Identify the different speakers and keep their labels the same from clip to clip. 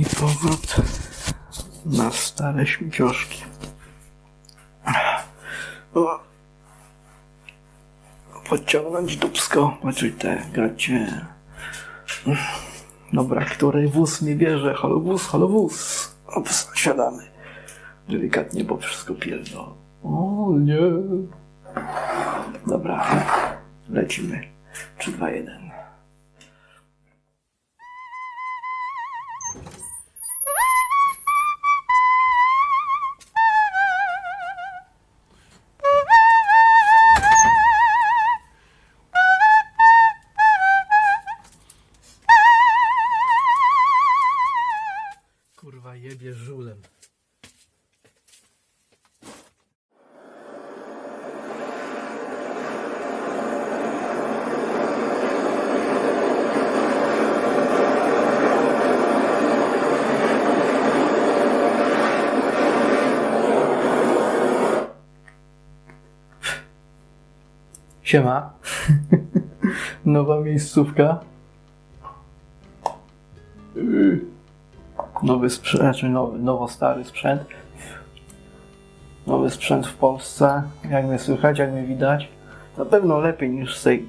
Speaker 1: I powrót na stare śmiecioszki. O. Podciągnąć dubsko, poczuć te gacie. Dobra, który wóz nie bierze? Halo wóz, halo wóz. Ops, siadamy. Delikatnie, bo wszystko pierdol. O nie. Dobra, lecimy. 3, 2, 1. Siema. Nowa miejscówka. Nowy sprzęt, znaczy nowy, nowo stary sprzęt. Nowy sprzęt w Polsce. Jak mnie słychać, jak mnie widać. Na pewno lepiej niż z tej,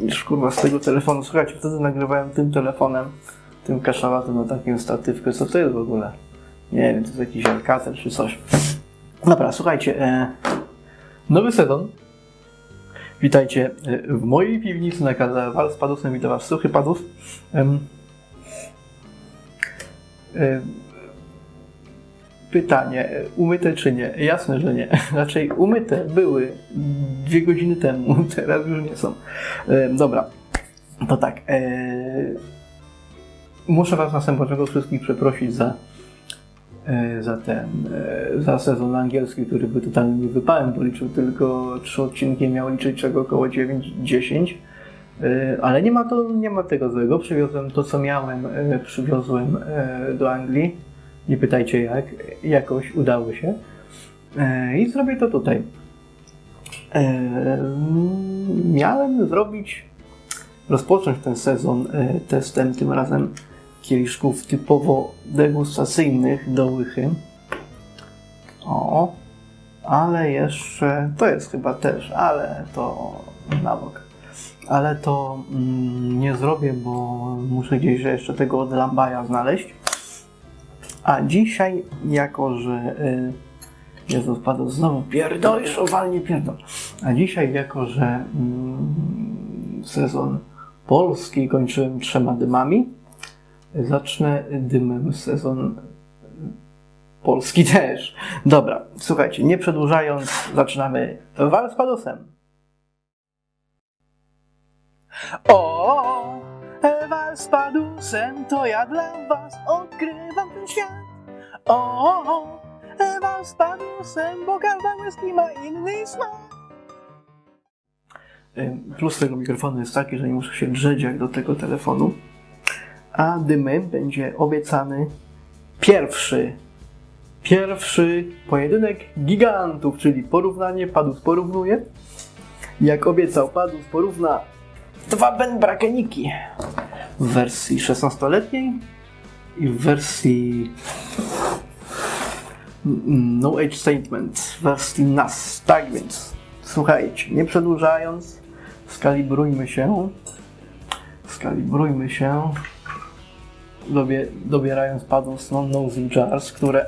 Speaker 1: niż kurwa z tego telefonu. Słuchajcie, wtedy nagrywałem tym telefonem, tym kaszalatem na takim statywkę. Co to jest w ogóle? Nie wiem, to jest jakiś Alcatel czy coś. Dobra, słuchajcie. E, nowy sezon. Witajcie e, w mojej piwnicy na kanale Wal z Padusem. Witam Was, Suchy Padus. E, Pytanie, e, umyte czy nie? Jasne, że nie. Raczej umyte były dwie godziny temu, teraz już nie są. Dobra, to tak. Muszę Was na samym początku wszystkich przeprosić za, za ten, e, za sezon angielski, który był totalnym wypałem, bo liczył tylko trzy odcinki, miał liczyć czego około 9-10. E, Ale nie ma, to, nie ma tego złego. Przywiozłem to, co miałem, e, przywiozłem e, do Anglii. Nie pytajcie jak, jakoś udało się. E, I zrobię to tutaj. E, Miałem zrobić, rozpocząć ten sezon e, testem, tym razem kieliszków typowo degustacyjnych do łychy. O, ale jeszcze, to jest chyba też, ale to na bok. Ale to mm, nie zrobię, bo muszę gdzieś jeszcze tego od Lambaja znaleźć. A dzisiaj, jako że. Y, Jezu, wpadł znowu pierdolisz, owalnie pierdol. A dzisiaj, jako że mm, sezon polski kończyłem trzema dymami, zacznę dymem sezon polski też. Dobra, słuchajcie, nie przedłużając, zaczynamy wal z padosem. O, wal z padusem, to ja dla was odkrywam ten świat. O, wal z padusem, bo każda whisky ma inny smak. Plus tego mikrofonu jest taki, że nie muszę się drzeć jak do tego telefonu. A dymy będzie obiecany pierwszy, pierwszy pojedynek gigantów, czyli porównanie, Padus porównuje. Jak obiecał Padus porówna dwa benbrakeniki w wersji 16-letniej i w wersji No Age Statement w wersji NAS. Tak więc, słuchajcie, nie przedłużając, skalibrujmy się, skalibrujmy się, dobie, dobierając padus non nosy jars, które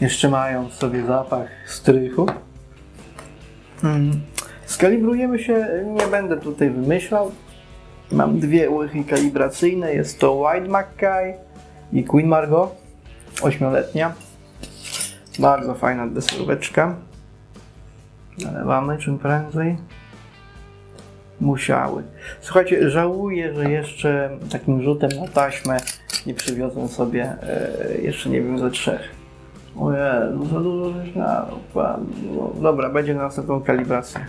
Speaker 1: jeszcze mają w sobie zapach strychu. Mm. Skalibrujemy się, nie będę tutaj wymyślał. Mam dwie łychy kalibracyjne, jest to White Mackay i Queen Margot, ośmioletnia. Bardzo fajna deserweczka. Nalewamy czym prędzej. Musiały. Słuchajcie, żałuję, że jeszcze takim rzutem na taśmę nie przywiozłem sobie e, jeszcze nie wiem ze trzech. Ojej, za dużo żeś na no, Dobra, będzie na następną kalibrację.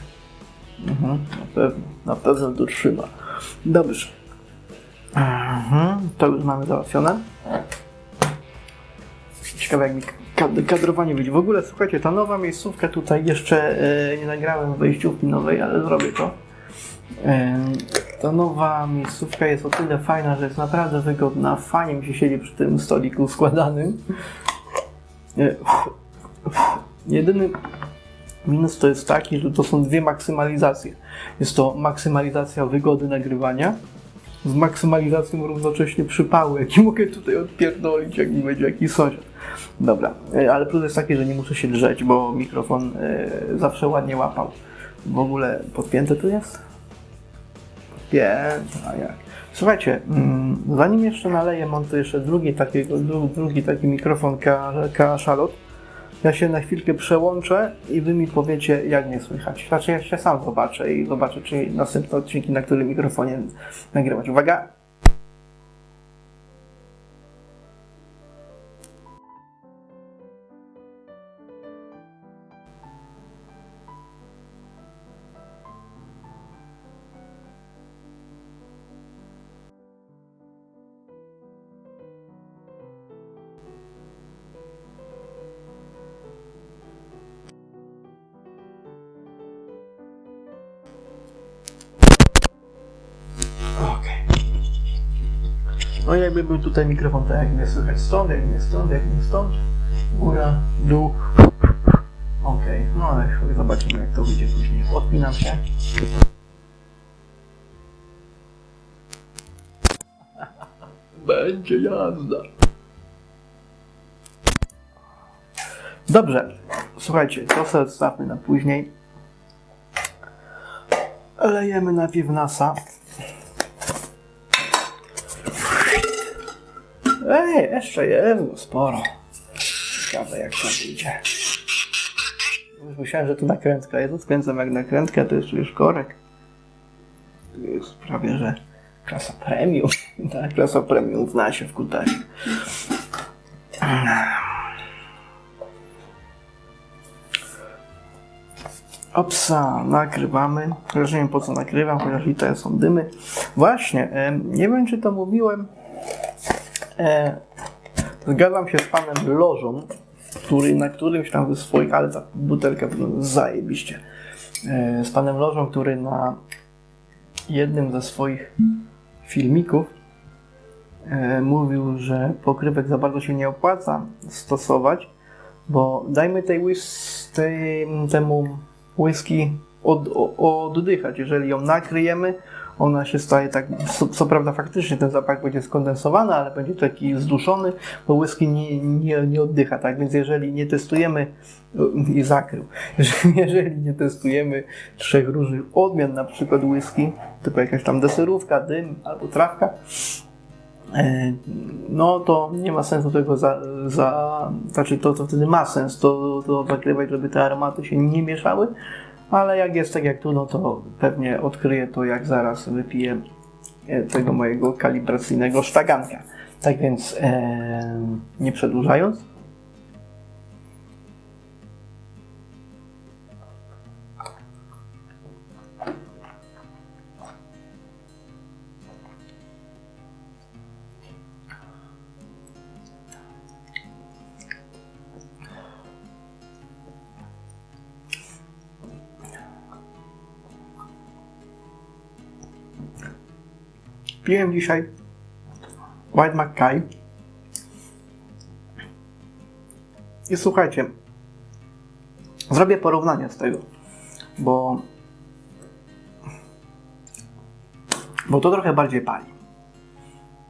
Speaker 1: Mhm, na pewno, na pewno to trzyma. Dobrze. Mhm, to już mamy załatwione. Ciekawe jak mi kad- kadrowanie wyjdzie. W ogóle słuchajcie, ta nowa miejscówka tutaj jeszcze e, nie nagrałem wejściówki nowej, ale zrobię to. Ta nowa miejscówka jest o tyle fajna, że jest naprawdę wygodna. Fajnie mi się siedzi przy tym stoliku składanym. E, Jedyny minus to jest taki, że to są dwie maksymalizacje. Jest to maksymalizacja wygody nagrywania z maksymalizacją równocześnie przypału, jaki mogę tutaj odpierdolić, jak mi będzie jakiś sąsiad. Dobra, e, ale plus jest taki, że nie muszę się drzeć, bo mikrofon e, zawsze ładnie łapał. W ogóle podpięte tu jest? Podpięte, a jak? Słuchajcie, mm, zanim jeszcze naleję, mam tu jeszcze drugi, takiego, dru- drugi taki mikrofon K, K Charlotte. Ja się na chwilkę przełączę i wy mi powiecie, jak mnie słychać. Znaczy ja się sam zobaczę i zobaczę, czy następne odcinki na którym mikrofonie nagrywać. Uwaga! No jakby był tutaj mikrofon, to jak mnie słychać stąd, jak mnie stąd, jak mnie stąd, góra, dół. Okej, no ale zobaczymy jak to wyjdzie później. Odpinam się. Będzie jazda. Dobrze, słuchajcie, to sobie odstawmy na później. Lejemy najpierw nasa. Ej, jeszcze jest sporo. Ciekawe jak to wyjdzie. Myślałem, że to nakrętka jest. Odkręcam jak nakrętka, to jest już korek. To jest prawie, że klasa premium. Tak, klasa premium w nasie w kutasie. Opsa, nagrywamy. Chociaż nie wiem po co nagrywam, chociaż i te są dymy. Właśnie, nie wiem czy to mówiłem. E, zgadzam się z panem Lożą, który na którymś tam ze swoich, ale ta butelka zajebiście. E, z panem Lożą, który na jednym ze swoich filmików e, mówił, że pokrywek za bardzo się nie opłaca stosować, bo dajmy tej, tej temu whisky od, oddychać. Jeżeli ją nakryjemy, ona się staje tak, co, co prawda faktycznie ten zapach będzie skondensowany, ale będzie taki zduszony, bo whisky nie, nie, nie oddycha, tak? Więc jeżeli nie testujemy i zakrył, jeżeli, nie testujemy trzech różnych odmian, na przykład whisky, tylko jakaś tam deserówka, dym albo trawka, e, no to nie ma sensu tego za, za znaczy to, to wtedy ma sens to, to zakrywać, żeby te aromaty się nie mieszały, ale jak jest tak jak tu, no to pewnie odkryję to, jak zaraz wypiję e, tego mojego kalibracyjnego sztaganka. Tak więc e, nie przedłużając. Piłem dzisiaj White Mackay. I słuchajcie, zrobię porównanie z tego, bo bo to trochę bardziej pali.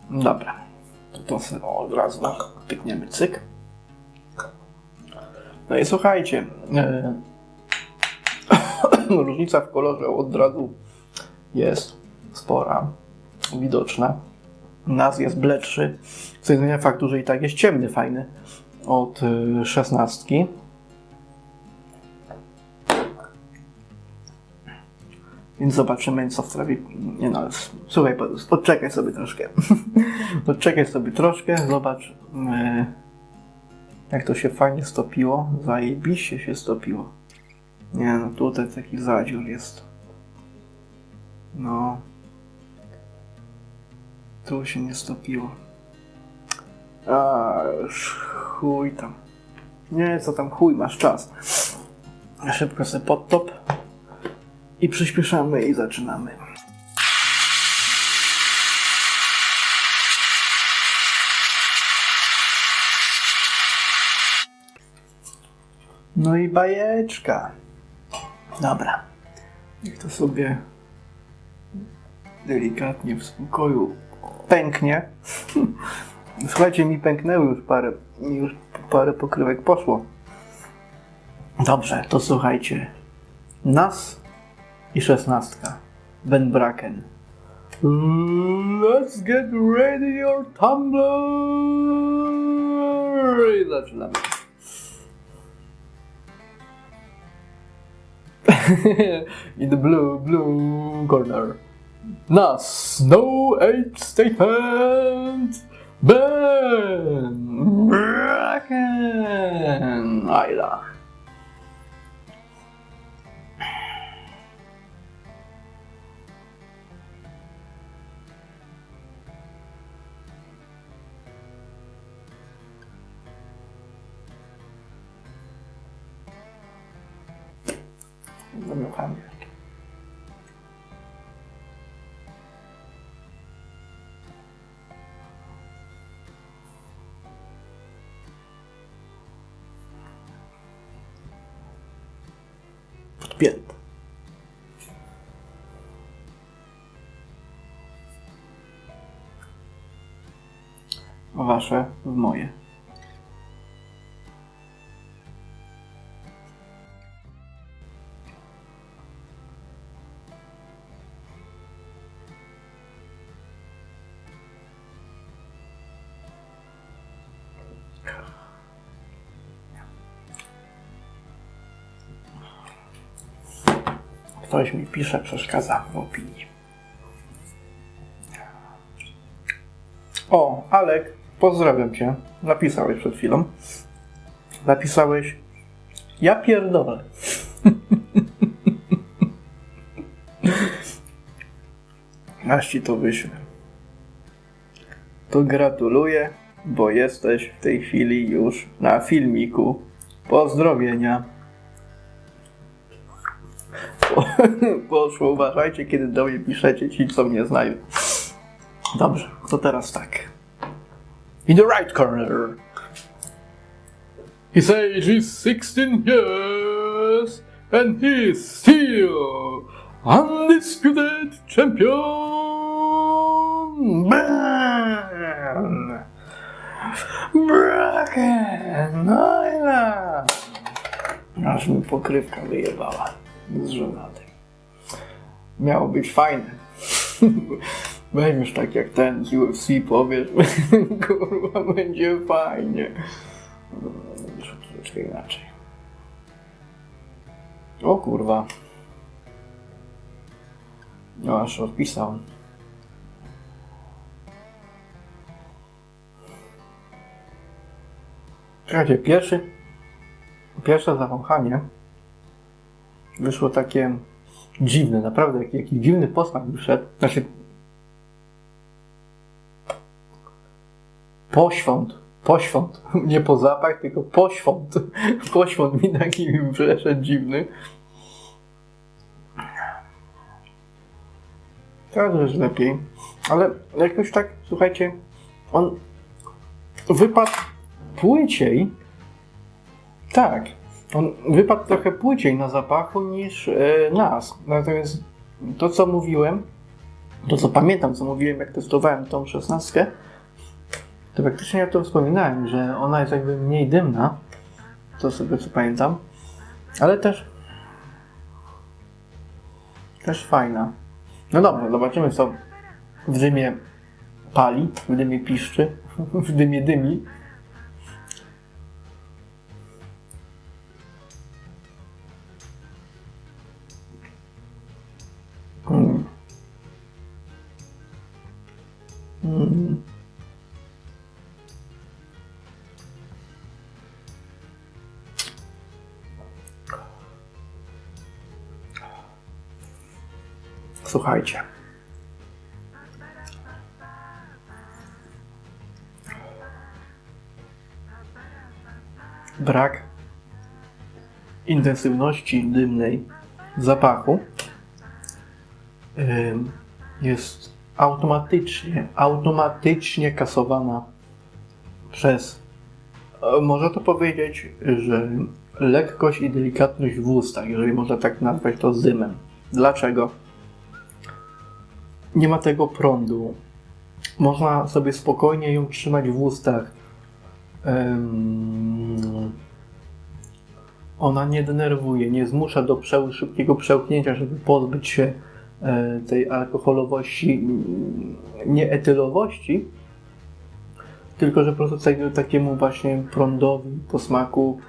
Speaker 1: Dobra, to, to sobie od razu pykniemy cyk. No i słuchajcie, e, różnica w kolorze od razu jest spora widoczna. Nas jest bledszy, co nie zmienia faktu, że i tak jest ciemny, fajny od y, szesnastki. Więc zobaczymy, co w trawie. Nie no, słuchaj, odczekaj sobie troszkę. odczekaj sobie troszkę, zobacz, y, jak to się fajnie stopiło. Zajebiście się stopiło. Nie no, tutaj taki zadziór jest. No. To się nie stopiło. A, chuj tam. Nie, co tam, chuj, masz czas. Szybko sobie podtop i przyspieszamy i zaczynamy. No i bajeczka. Dobra. Niech to sobie delikatnie w spokoju pęknie. Słuchajcie, mi pęknęły już parę, już parę pokrywek poszło. Dobrze, to słuchajcie. Nas i szesnastka. Ben Braken. Let's get ready your tumbler! I zaczynamy. In the blue, blue corner. Nas, no eight statement. Ben Braken. Ayla. Wasze w moje. Ktoś mi pisze, przeszkadza w opinii. O, Alek, pozdrawiam cię. Napisałeś przed chwilą. Napisałeś, ja pierdolę. Aż ci to wyślę. To gratuluję, bo jesteś w tej chwili już na filmiku. Pozdrowienia. Poszło, uważajcie, kiedy do mnie piszecie ci, co mnie znają. Dobrze, to teraz tak. In the right corner. His age is 16 years and he is still undisputed champion. Ben Bracken Island. Aż mi pokrywka wyjebała z żonaty. Miało być fajne. Weźmiesz tak jak ten z UFC, powiesz, kurwa, będzie fajnie. Będziesz troszeczkę inaczej. O kurwa. No aż odpisał. Czekajcie, pierwszy, pierwsze zawąchanie wyszło takie dziwne, naprawdę jaki, jaki dziwny posmak wyszedł. Znaczy poświąt, poświąt, nie po zapach, tylko poświąt. Poświąt mi taki wyszedł dziwny. Teraz już lepiej, ale jakoś tak, słuchajcie, on wypadł płyciej. Tak, on wypadł trochę płyciej na zapachu niż e, nas. Natomiast to, co mówiłem, to co pamiętam, co mówiłem, jak testowałem tą szesnastkę, to faktycznie ja to wspominałem, że ona jest jakby mniej dymna. To sobie co pamiętam. Ale też też fajna. No dobrze, zobaczymy co w dymie pali, w dymie piszczy, w dymie dymi. Mm. Mm. Słuchajcie. Brak intensywności dymnej zapachu jest automatycznie, automatycznie kasowana przez, e, można to powiedzieć, że lekkość i delikatność w ustach, jeżeli można tak nazwać to dymem. Dlaczego? Nie ma tego prądu. Można sobie spokojnie ją trzymać w ustach. Ona nie denerwuje, nie zmusza do szybkiego przełknięcia, żeby pozbyć się e, tej alkoholowości, mm, nie etylowości, tylko że po prostu tego takiemu właśnie prądowi, posmaku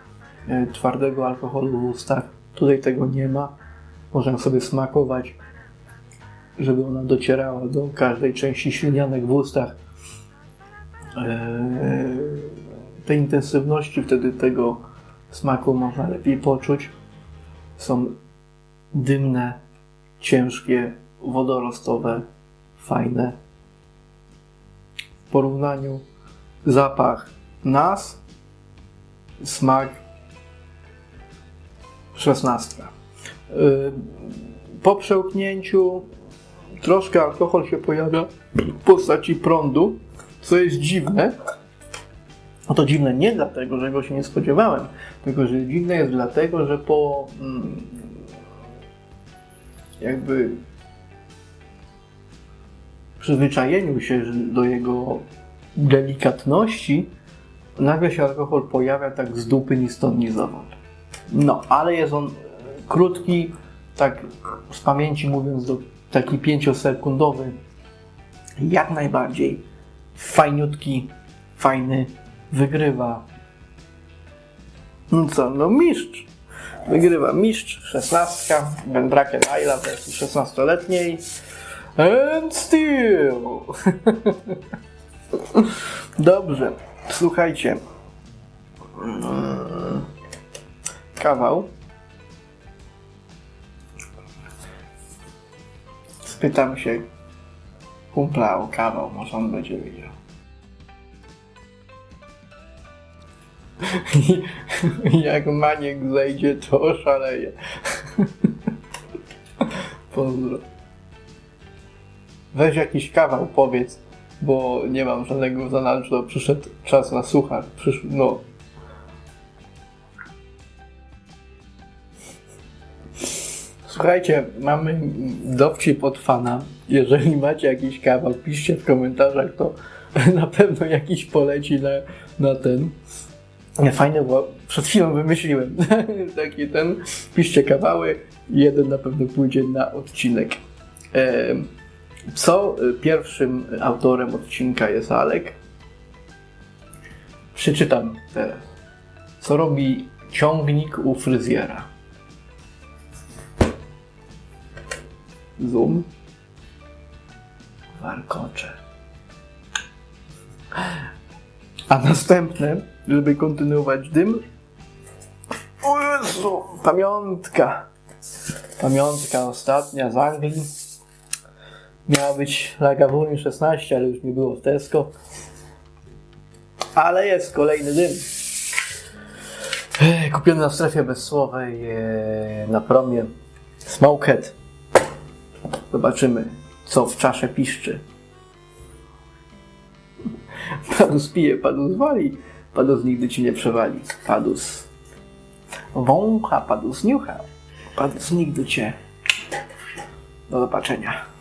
Speaker 1: e, twardego alkoholu w ustach. Tutaj tego nie ma. Można sobie smakować, żeby ona docierała do każdej części ślinianek w ustach. E, Tej intensywności wtedy tego smaku można lepiej poczuć. Są dymne, ciężkie, wodorostowe, fajne. W porównaniu zapach nas, smak szesnastka. Y, Po przełknięciu troszkę alkohol się pojawia w postaci prądu, co jest dziwne. No to dziwne nie dlatego, że go się nie spodziewałem, tylko że dziwne jest dlatego, że po mm, jakby przyzwyczajeniu się do jego delikatności, nagle się alkohol pojawia tak z dupy ni stąd, ni zowąd. No, ale jest on krótki, tak z pamięci mówiąc, do, taki pięciosekundowy, jak najbardziej fajniutki, fajny, wygrywa. No co, no mistrz. Wygrywa mistrz, szesnastka, Bendrake Laila wersji 16-letniej. And still. Dobrze, słuchajcie. Mm, Kawał. Spytam się kumpla o kawał, może on będzie wiedział. Jak maniek zejdzie, to oszaleje. Pozdro. Weź jakiś kawał, powiedz, bo nie mam żadnego zanadto. Przyszedł czas na suchar. Przysz... No. Słuchajcie, mamy dowcip od fana. Jeżeli macie jakiś kawał, piszcie w komentarzach, to na pewno jakiś poleci na, na ten. Fajne, bo przed chwilą wymyśliłem taki ten. Piszcie kawały, jeden na pewno pójdzie na odcinek. Co pierwszym autorem odcinka jest Alek? Przeczytam teraz. Co robi ciągnik u fryzjera? Zoom. Warkocze. A następne, żeby kontynuować dym. O Jezu, pamiątka. Pamiątka ostatnia z Anglii. Miała być Lagavulin 16, ale już nie było w Tesco. Ale jest kolejny dym. Kupiony na strefie bezsłowej e, na promie Smokehead. Zobaczymy, co w czasze piszczy. Padus pije, Padus wali, Padus nigdy ci nie przewali. Padus wącha, Padus niucha, Padus nigdy cię. Do zobaczenia.